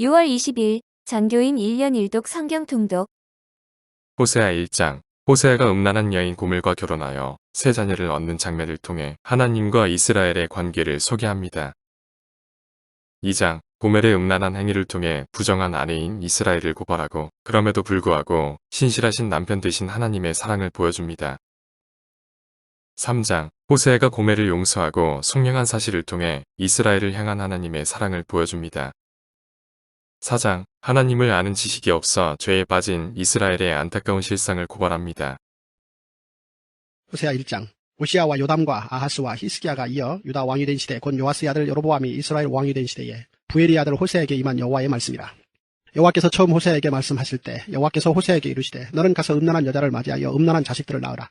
6월 20일 전교인 1년 1독 성경 통독 호세아 1장 호세아가 음란한 여인 고멜과 결혼하여 세 자녀를 얻는 장면을 통해 하나님과 이스라엘의 관계를 소개합니다. 2장 고멜의 음란한 행위를 통해 부정한 아내인 이스라엘을 고발하고 그럼에도 불구하고 신실하신 남편 되신 하나님의 사랑을 보여줍니다. 3장 호세아가 고멜을 용서하고 송명한 사실을 통해 이스라엘을 향한 하나님의 사랑을 보여줍니다. 4장 하나님을 아는 지식이 없어 죄에 빠진 이스라엘의 안타까운 실상을 고발합니다. 호세아 1장 오시아와 요담과 아하스와 히스기야가 이어 유다 왕이 된 시대 곧 요아스의 아들 여로보암이 이스라엘 왕이 된 시대에 부엘의 아들 호세에게 임한 여호와의 말씀이라. 여호와께서 처음 호세에게 말씀하실 때 여호와께서 호세에게 이르시되 너는 가서 음란한 여자를 맞이하여 음란한 자식들을 낳으라.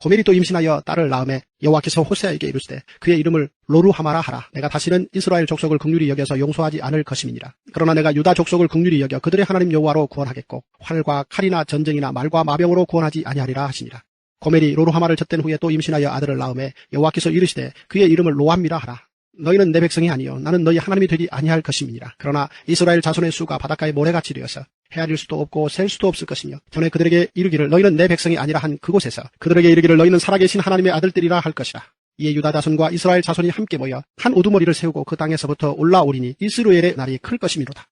고멜이 또 임신하여 딸을 낳음에 여호와께서 호세아에게 이르시되 그의 이름을 로루하마라 하라. 내가 다시는 이스라엘 족속을 극률히 여겨서 용서하지 않을 것임이니라. 그러나 내가 유다 족속을 극률히 여겨 그들의 하나님 여호와로 구원하겠고 활과 칼이나 전쟁이나 말과 마병으로 구원하지 아니하리라 하시니라. 고멜이 로루하마를 젖된 후에 또 임신하여 아들을 낳음에 여호와께서 이르시되 그의 이름을 로암이라 하라. 너희는 내 백성이 아니요 나는 너희 하나님이 되지 아니할 것임이니라. 그러나 이스라엘 자손의 수가 바닷가에 모래같이 되어서 헤아릴 수도 없고 셀 수도 없을 것이며 전에 그들에게 이르기를 너희는 내 백성이 아니라 한 그곳에서 그들에게 이르기를 너희는 살아계신 하나님의 아들들이라 할 것이라. 이에 유다 자손과 이스라엘 자손이 함께 모여 한 우두머리를 세우고 그 땅에서부터 올라오리니 이스루엘의 날이 클 것이미로다.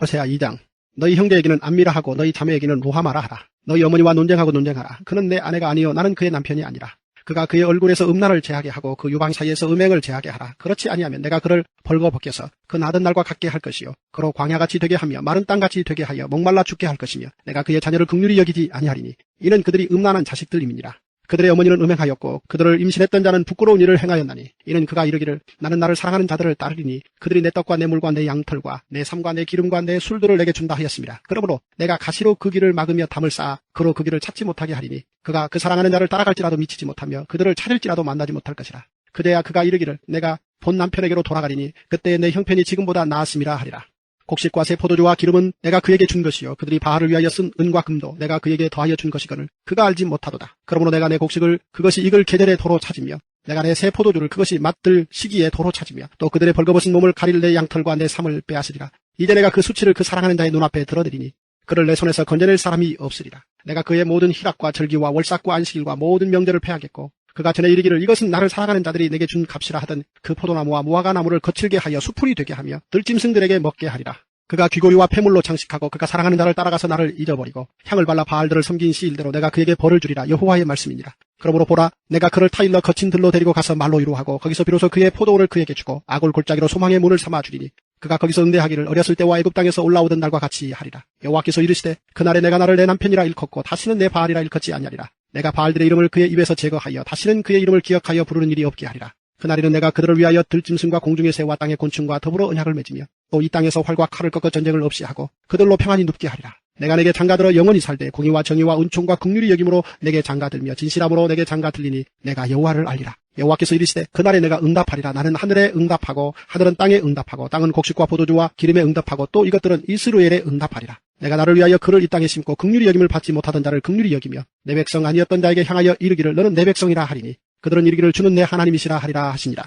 호세아 2장 너희 형제에게는 안미라 하고 너희 자매에게는 로하마라 하라. 너희 어머니와 논쟁하고 논쟁하라. 그는 내 아내가 아니요 나는 그의 남편이 아니라. 그가 그의 얼굴에서 음란을 제하게 하고 그 유방 사이에서 음행을 제하게 하라. 그렇지 아니하면 내가 그를 벌거 벗겨서 그 나던 날과 같게 할 것이요. 그로 광야같이 되게 하며 마른 땅같이 되게 하여 목말라 죽게 할 것이며 내가 그의 자녀를 극률히 여기지 아니하리니 이는 그들이 음란한 자식들임이니라. 그들의 어머니는 음행하였고 그들을 임신했던 자는 부끄러운 일을 행하였나니 이는 그가 이르기를 나는 나를 사랑하는 자들을 따르리니 그들이 내 떡과 내 물과 내 양털과 내 삶과 내 기름과 내 술들을 내게 준다 하였습니다. 그러므로 내가 가시로 그 길을 막으며 담을 쌓아 그로 그 길을 찾지 못하게 하리니 그가 그 사랑하는 자를 따라갈지라도 미치지 못하며 그들을 찾을지라도 만나지 못할 것이라. 그대야 그가 이르기를 내가 본 남편에게로 돌아가리니 그때 내 형편이 지금보다 나았음이라 하리라. 곡식과 새 포도주와 기름은 내가 그에게 준 것이요 그들이 바알을 위하여 쓴 은과 금도 내가 그에게 더하여 준 것이거늘 그가 알지 못하도다. 그러므로 내가 내 곡식을 그것이 익을 계절에 도로 찾으며 내가 내 새 포도주를 그것이 맛들 시기에 도로 찾으며 또 그들의 벌거벗은 몸을 가릴 내 양털과 내 삶을 빼앗으리라. 이제 내가 그 수치를 그 사랑하는 자의 눈앞에 들어드리니 그를 내 손에서 건져낼 사람이 없으리라. 내가 그의 모든 희락과 절기와 월삭과 안식일과 모든 명절을 패하겠고 그가 전에 이르기를 이것은 나를 사랑하는 자들이 내게 준 값이라 하던 그 포도나무와 무화과 나무를 거칠게 하여 수풀이 되게 하며 들짐승들에게 먹게 하리라. 그가 귀고리와 폐물로 장식하고 그가 사랑하는 자를 따라가서 나를 잊어버리고 향을 발라 바알들을 섬긴 시일대로 내가 그에게 벌을 주리라 여호와의 말씀이니라. 그러므로 보라 내가 그를 타일러 거친 들로 데리고 가서 말로 이루하고 거기서 비로소 그의 포도를 그에게 주고 아골 골짜기로 소망의 문을 삼아 주리니 그가 거기서 응대하기를 어렸을 때와 애굽 땅에서 올라오던 날과 같이 하리라. 여호와께서 이르시되 그날에 내가 나를 내 남편이라 일컫고 다시는 내 바알이라 일컫지 아니하리라. 내가 바알들의 이름을 그의 입에서 제거하여 다시는 그의 이름을 기억하여 부르는 일이 없게 하리라. 그날에는 내가 그들을 위하여 들짐승과 공중의 새와 땅의 곤충과 더불어 언약을 맺으며 또 이 땅에서 활과 칼을 꺾어 전쟁을 없이 하고 그들로 평안히 눕게 하리라. 내가 내게 장가들어 영원히 살되 공의와 정의와 은총과 긍휼이 여김으로 내게 장가들며 진실함으로 내게 장가들리니 내가 여호와를 알리라. 여호와께서 이르시되 그날에 내가 응답하리라. 나는 하늘에 응답하고 하늘은 땅에 응답하고 땅은 곡식과 포도주와 기름에 응답하고 또 이것들은 이스루엘에 응답하리라. 내가 나를 위하여 그를 이 땅에 심고 극률이 여김을 받지 못하던 자를 극률이 여기며 내 백성 아니었던 자에게 향하여 이르기를 너는 내 백성이라 하리니 그들은 이르기를 주는 내 하나님이시라 하리라 하시니라.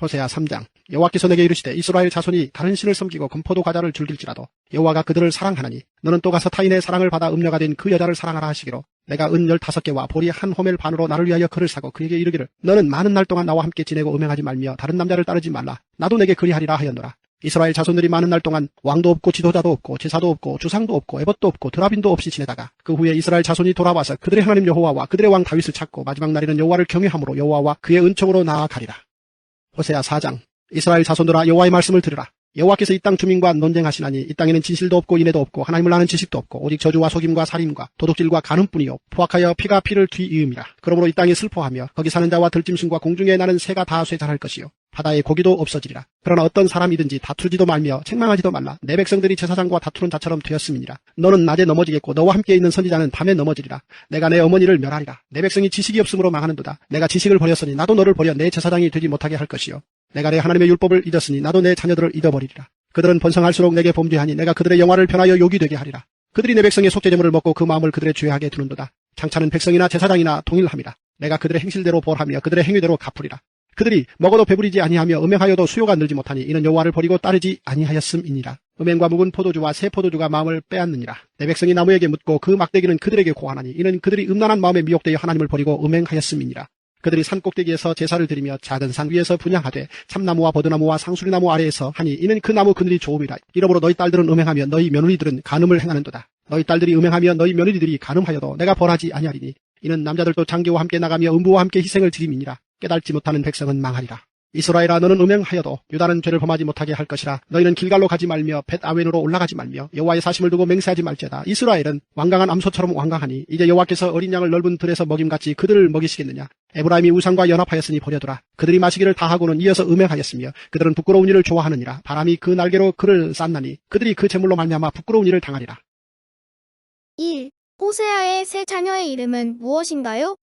호세아 3장. 여호와께서 내게 이르시되 이스라엘 자손이 다른 신을 섬기고 금포도 과자를 즐길지라도 여호와가 그들을 사랑하나니 너는 또 가서 타인의 사랑을 받아 음녀가 된 그 여자를 사랑하라 하시기로 내가 은 열다섯 개와 보리 한 호멜 반으로 나를 위하여 그를 사고 그에게 이르기를 너는 많은 날 동안 나와 함께 지내고 음행하지 말며 다른 남자를 따르지 말라. 나도 내게 그리하리라 하였노라 이스라엘 자손들이 많은 날 동안 왕도 없고 지도자도 없고 제사도 없고 주상도 없고 에봇도 없고 드라빈도 없이 지내다가 그 후에 이스라엘 자손이 돌아와서 그들의 하나님 여호와와 그들의 왕 다윗을 찾고 마지막 날에는 여호와를 경외함으로 여호와와 그의 은총으로 나아가리라. 호세아 4장 이스라엘 자손들아 여호와의 말씀을 들으라. 여호와께서 이 땅 주민과 논쟁하시나니 이 땅에는 진실도 없고 인애도 없고 하나님을 아는 지식도 없고 오직 저주와 속임과 살인과 도둑질과 간음뿐이요 포악하여 피가 피를 뒤이음이라 그러므로 이 땅이 슬퍼하며 거기 사는 자와 들짐승과 공중에 나는 새가 다 쇠잔할 것이요 바다의 고기도 없어지리라 그러나 어떤 사람이든지 다투지도 말며 책망하지도 말라 내 백성들이 제사장과 다투는 자처럼 되었음이니라 너는 낮에 넘어지겠고 너와 함께 있는 선지자는 밤에 넘어지리라 내가 내 어머니를 멸하리라 내 백성이 지식이 없으므로 망하는도다 내가 지식을 버렸으니 나도 너를 버려 내 제사장이 되지 못하게 할 것이요 내가 내 하나님의 율법을 잊었으니 나도 내 자녀들을 잊어버리리라. 그들은 번성할수록 내게 범죄하니 내가 그들의 영화를 변하여 욕이 되게 하리라. 그들이 내 백성의 속죄제물을 먹고 그 마음을 그들의 죄하게 두는도다. 장차는 백성이나 제사장이나 동일함이라. 내가 그들의 행실대로 벌하며 그들의 행위대로 갚으리라. 그들이 먹어도 배부리지 아니하며 음행하여도 수요가 늘지 못하니 이는 여호와를 버리고 따르지 아니하였음이니라. 음행과 묵은 포도주와 새 포도주가 마음을 빼앗느니라. 내 백성이 나무에게 묻고 그 막대기는 그들에게 고하나니 이는 그들이 음란한 마음에 미혹되어 하나님을 버리고 음행하였음이니라. 그들이 산 꼭대기에서 제사를 드리며 작은 산 위에서 분양하되 참나무와 버드나무와 상수리나무 아래에서 하니 이는 그 나무 그늘이 좋음이라. 이러므로 너희 딸들은 음행하며 너희 며느리들은 간음을 행하는도다. 너희 딸들이 음행하며 너희 며느리들이 간음하여도 내가 벌하지 아니하리니 이는 남자들도 장교와 함께 나가며 음부와 함께 희생을 드림이니라. 깨달지 못하는 백성은 망하리라. 이스라엘아 너는 음행하여도 유다는 죄를 범하지 못하게 할 것이라 너희는 길갈로 가지 말며 벳 아웬으로 올라가지 말며 여호와의 사심을 두고 맹세하지 말지어다 이스라엘은 완강한 암소처럼 완강하니 이제 여호와께서 어린 양을 넓은 들에서 먹임같이 그들을 먹이시겠느냐 에브라임이 우상과 연합하였으니 버려두라 그들이 마시기를 다하고는 이어서 음행하였으며 그들은 부끄러운 일을 좋아하느니라 바람이 그 날개로 그를 쌌나니 그들이 그 재물로 말미암아 부끄러운 일을 당하리라 1. 호세아의 세 자녀의 이름은 무엇인가요?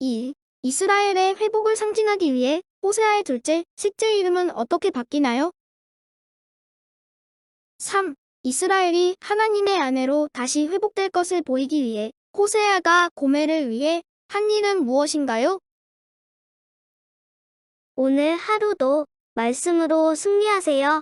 2. 이스라엘의 회복을 상징하기 위해 호세아의 둘째, 셋째 이름은 어떻게 바뀌나요? 3. 이스라엘이 하나님의 아내로 다시 회복될 것을 보이기 위해 호세아가 고멜을 위해 한 일은 무엇인가요? 오늘 하루도 말씀으로 승리하세요.